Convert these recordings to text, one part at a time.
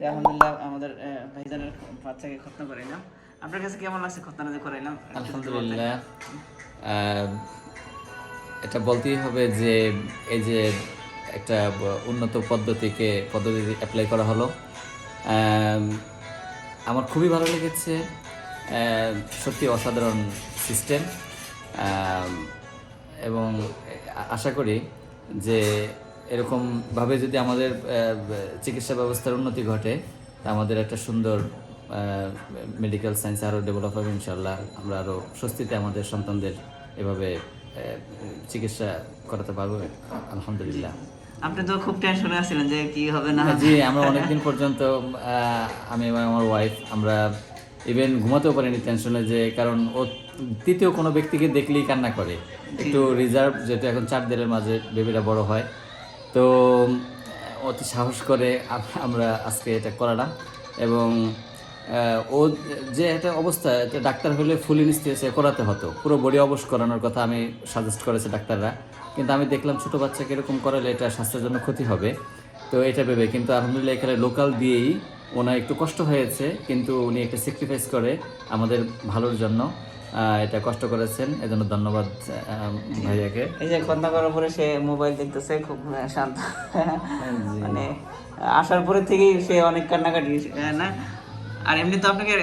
আলহামদুলিল্লাহ আমাদের ভাইজানের বাচ্চাকে খতনা করাইলাম আপনার কাছে কেমন লাগছে খতনা যে করাইলাম আলহামদুলিল্লাহ। এটা বলতেই হবে যে এই যে একটা উন্নত পদ্ধতিকে পদ্ধতি অ্যাপ্লাই করা হলো। আমার খুবই ভালো লেগেছে সত্যি অসাধারণ সিস্টেম এবং আশা করি যে এরকমভাবে যদি আমাদের চিকিৎসা ব্যবস্থার উন্নতি ঘটে তা আমাদের একটা সুন্দর মেডিকেল সায়েন্স আরও ডেভেলপ হবে ইনশাল্লাহ আমরা আরও স্বস্তিতে আমাদের সন্তানদের এভাবে চিকিৎসা করাতে পারব আলহামদুলিল্লাহ। আপনি তো খুব টেনশনে আছিলেন যে কি হবে না জি আমরা অনেকদিন পর্যন্ত আমি এবং আমার ওয়াইফ আমরা ইভেন ঘুমাতেও পারিনি টেনশনে যে কারণ ও তৃতীয় কোনো ব্যক্তিকে দেখলেই কান্না করে। একটু রিজার্ভ যেহেতু এখন চার দিনের মাঝে বেবিটা বড় হয় তো, অতি সাহস করে আমরা আজকে এটা করালাম এবং ও যে একটা অবস্থা এটা ডাক্তার হলে ফুল ইনস্টিটিউশে করাতে হতো। পুরো বডি অবশ করানোর কথা আমি সাজেস্ট করেছে ডাক্তাররা। কিন্তু আমি দেখলাম ছোট বাচ্চাকে এরকম করালে এটা স্বাস্থ্যের জন্য ক্ষতি হবে। তো এটা ভেবে কিন্তু আলহামদুলিল্লাহ এখানে লোকাল দিয়েই ওনার একটু কষ্ট হয়েছে, কিন্তু উনি একটা স্যাক্রিফাইস করে আমাদের ভালোর জন্য। এটা কষ্ট করেছেন এজন্য ধন্যবাদ ভাইয়াকে। এই যে খতনা করার পরে সে মোবাইল দেখতেছে খুব শান্ত। মানে আসার পরে থেকেই সে অনেক কান্নাকাটি আহ, না? আর এমনি তো আপনাকে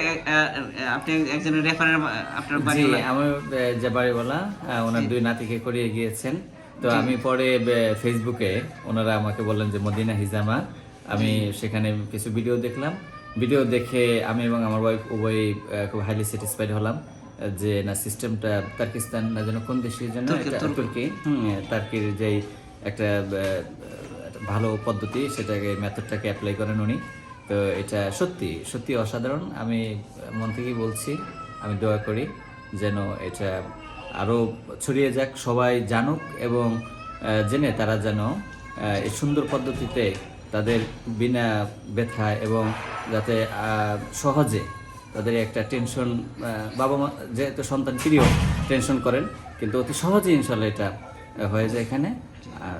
আপনি একজনের রেফারের আপনার বাড়ি আমার যে বাড়িওয়ালা ওনার দুই নাতিকে করিয়ে গিয়েছেন। তো আমি পরে ফেসবুকে ওনারা আমাকে বললেন যে মদিনা হিজামা আমি সেখানে কিছু ভিডিও দেখলাম। ভিডিও দেখে আমি এবং আমার ওয়াইফ উভয়ই খুব হাইলি স্যাটিসফাইড হলাম। যে না সিস্টেমটা তার্কিস্তান না যেন কোন দেশের জন্য তুর্কি তার্কির যেই একটা ভালো পদ্ধতি সেটাকে মেথডটাকে অ্যাপ্লাই করেন উনি। তো এটা সত্যি সত্যি অসাধারণ। আমি মন থেকেই বলছি আমি দোয়া করি যেন এটা আরও ছড়িয়ে যাক সবাই জানুক এবং জেনে তারা যেন এই সুন্দর পদ্ধতিতে তাদের বিনা ব্যথায় এবং যাতে সহজে তাদের একটা টেনশন বাবা মা যেহেতু সন্তান প্রিয় টেনশন করেন, কিন্তু অতি সহজেই ইনশাল্লাহ এটা হয়ে যায় এখানে। আর